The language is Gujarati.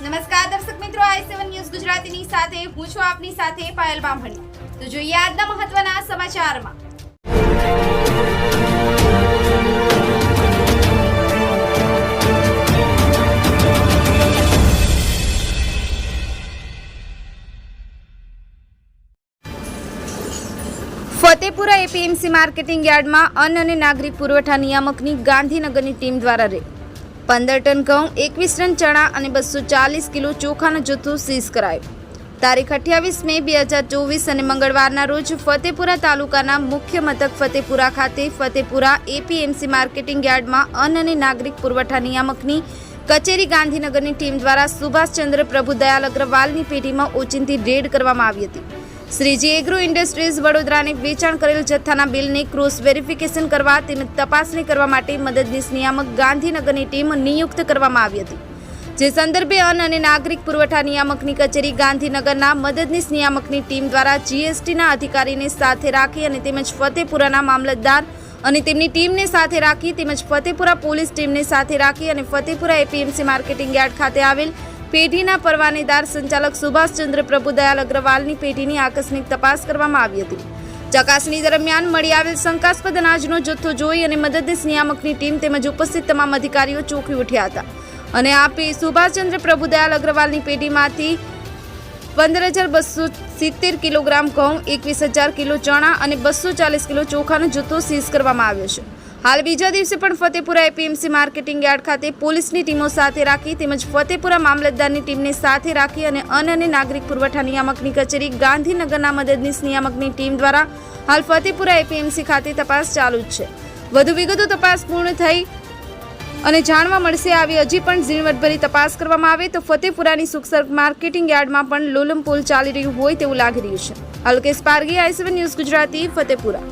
નમસ્કાર, દર્શક મિત્રો, આઈ સેવન ન્યૂઝ ગુજરાતીની સાથે, હું છું આપની સાથે પાયલ બામણી. તો જોઈએ આજના મહત્વના સમાચારમાં. ફતેપુરા એપીએમસી માર્કેટિંગ યાર્ડમાં અન્ન અને નાગરિક પુરવઠા નિયામકની ગાંધીનગરની ટીમ દ્વારા રેડ પંદર ટન ઘઉં, એકવીસ ટન ચણા અને બસો ચાલીસ કિલો ચોખાનું જથ્થો સીઝ કરાયું. તારીખ અઠ્યાવીસ મે બે હજાર ચોવીસ અને મંગળવારના રોજ ફતેપુરા તાલુકાના મુખ્ય મથક ફતેપુરા ખાતે ફતેપુરા એપીએમસી માર્કેટિંગ યાર્ડમાં અન્ન અને નાગરિક પુરવઠા નિયામકની કચેરી ગાંધીનગરની ટીમ દ્વારા સુભાષચંદ્ર પ્રભુદયાલ અગ્રવાલની પેઢીમાં ઓચિંતી રેડ કરવામાં આવી હતી. શ્રીજી એગ્રો ઇન્ડસ્ટ્રીઝ વડોદરાને વેચાણ કરેલ જથ્થાના બિલની ક્રોસ વેરિફિકેશન કરવા તેમજ તપાસણી કરવા માટે મદદનીશ નિયામક ગાંધીનગરની ટીમ નિયુક્ત કરવામાં આવી હતી. જે સંદર્ભે અન્ન અને નાગરિક પુરવઠા નિયામકની કચેરી ગાંધીનગરના મદદનીશ નિયામકની ટીમ દ્વારા જીએસટીના અધિકારીને સાથે રાખી અને તેમજ ફતેપુરાના મામલતદાર અને તેમની ટીમને સાથે રાખી તેમજ ફતેપુરા પોલીસ ટીમને સાથે રાખી અને ફતેપુરા એપીએમસી માર્કેટિંગ યાર્ડ ખાતે આવેલ પેઢીના પરવાનેદાર સંચાલક સુભાષચંદ્ર પ્રભુદયાલ અગ્રવાલની પેઢીની આકસ્મિક તપાસ કરવામાં આવી હતી. ચકાસણી દરમિયાન મળી આવેલ શંકાસ્પદ અનાજનો જથ્થો જોઈ અને મદદનીશ નિયામકની ટીમ તેમજ ઉપસ્થિત તમામ અધિકારીઓ ચોંકી ઉઠ્યા હતા. અને આ સુભાષચંદ્ર પ્રભુદયાલ અગ્રવાલની પેઢીમાંથી પંદર હજાર બસો સિત્તેર કિલોગ્રામ ઘઉં, એકવીસ હજાર કિલો ચણા અને બસો ચાલીસ કિલો ચોખાનો જથ્થો સીઝ કરવામાં આવ્યો છે. હાલ બીજા દિવસે પણ ફતેપુરા એપીએમસી માર્કેટિંગ યાર્ડ ખાતે પોલીસની ટીમો સાથે રાખી તેમજ ફતેપુરા મામલતદારની ટીમને સાથે રાખી અને અન્ન અને નાગરિક પુરવઠા નિયામકની કચેરી ગાંધીનગરના મદદનીશ નિયામકની ટીમ દ્વારા હાલ ફતેપુરા એપીએમસી ખાતે તપાસ ચાલુ જ છે. વધુ વિગતો તપાસ પૂર્ણ થઈ અને જાણવા મળશે આવી હજી પણ ઝીણવટભરી તપાસ કરવામાં આવે તો ફતેપુરાની સુખસર માર્કેટિંગ યાર્ડમાં પણ લોલમપોલ ચાલી રહ્યું હોય તેવું લાગી રહ્યું છે. Alkesh Pargi I C one news Gujarati, Fatepura.